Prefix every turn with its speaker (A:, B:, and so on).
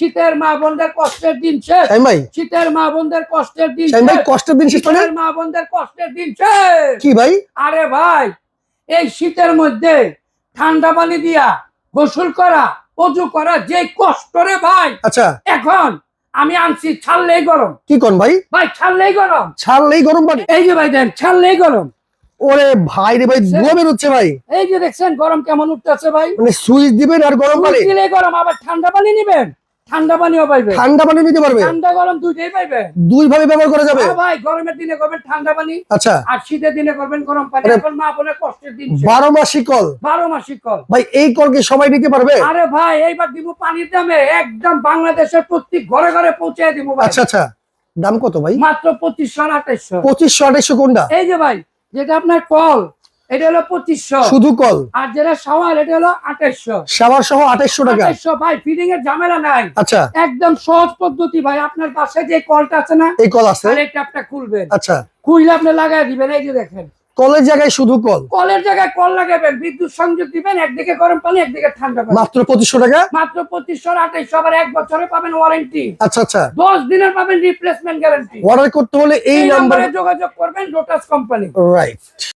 A: শীতের মা বোনদের কষ্টের দিন শেষ।
B: ভাই?
A: শীতের মা বোনদের কষ্টের দিন
B: ভাই কষ্টের দিন শেষ মানে?
A: শীতের মা বোনদের কষ্টের দিন শেষ।
B: কি ভাই?
A: আরে ভাই এই শীতের মধ্যে ঠান্ডা পানি দিয়া গোসল করা অজু করা যে কষ্ট রে ভাই।
B: আচ্ছা।
A: এখন আমি আনছি ছাড়লেই গরম।
B: কি কোন ভাই?
A: ভাই ছাড়লেই গরম।
B: ছাড়লেই গরম পানি?
A: এই যে ভাই দেন ছাড়লেই গরম।
B: ওরে ভাই রে ভাই ধোয়া বেরোচ্ছে ভাই।
A: এই যে দেখছেন গরম কেমন উঠতেছে ভাই?
B: মানে সুইচ দিবেন আর গরম পানি?
A: দিলে গরম আবার ঠান্ডা পানি নিবেন? ঠান্ডা পানিও পাইবে।
B: ঠান্ডা পানি নিতে পারবে?
A: ঠান্ডা গরম দুইটাই পাইবে।
B: দুই ভাবে ব্যবহার করা যাবে?
A: ভাই গরমের দিনে করবেন ঠান্ডা পানি
B: আচ্ছা।
A: আর শীতের দিনে করবেন গরম পানি। এখন মা বোনের কষ্টের দিন শেষ।
B: বারো মাসি কল।
A: বারো মাসিক কল।
B: ভাই এই কল কি সবাই নিতে পারবে?
A: আরে ভাই এইবার দিব পানির দামে। একদম বাংলাদেশের প্রত্যেক ঘরে ঘরে পৌঁছে দিব ভাই।
B: আচ্ছা আচ্ছা। দাম কত ভাই?
A: মাত্র পঁচিশশো আঠাইশশো
B: পঁচিশশো আঠাইশশো কোনটা?
A: এই যে ভাই যেটা আপনার কল এটা হলো পঁচিশশো।
B: শুধু কল?
A: আর যেটা সাওয়াল এটা হলো আঠাইশশো
B: সাবার সহ আঠাইশশো টাকা?
A: আঠাইশশো ভাই ফিডিং এর ঝামেলা নাই।
B: আচ্ছা।
A: একদম সহজ পদ্ধতি ভাই আপনার পাশে যে কলটা আছে না
B: এই কল আছে?
A: এই ট্যাপটা খুলবেন।
B: আচ্ছা।
A: খুললে আপনি লাগাই দিবেন এই যে দেখেন।
B: কলের জায়গায় শুধু কল?
A: কলের জায়গায় কল লাগাবেন বিদ্যুৎ সংযোগ দিবেন একদিকে গরম পানি একদিকে ঠান্ডা পানি।
B: মাত্র পঁচিশশো টাকা?
A: মাত্র পঁচিশশো আঠাইশশো আবার এক বছরে পাবেন ওয়ারেন্টি
B: আচ্ছা আচ্ছা।
A: দশ দিনের পাবেন রিপ্লেসমেন্ট গ্যারান্টি
B: অর্ডার করতে হলে এই
A: নম্বরে যোগাযোগ করবেন লোটাস কোম্পানি
B: রাইট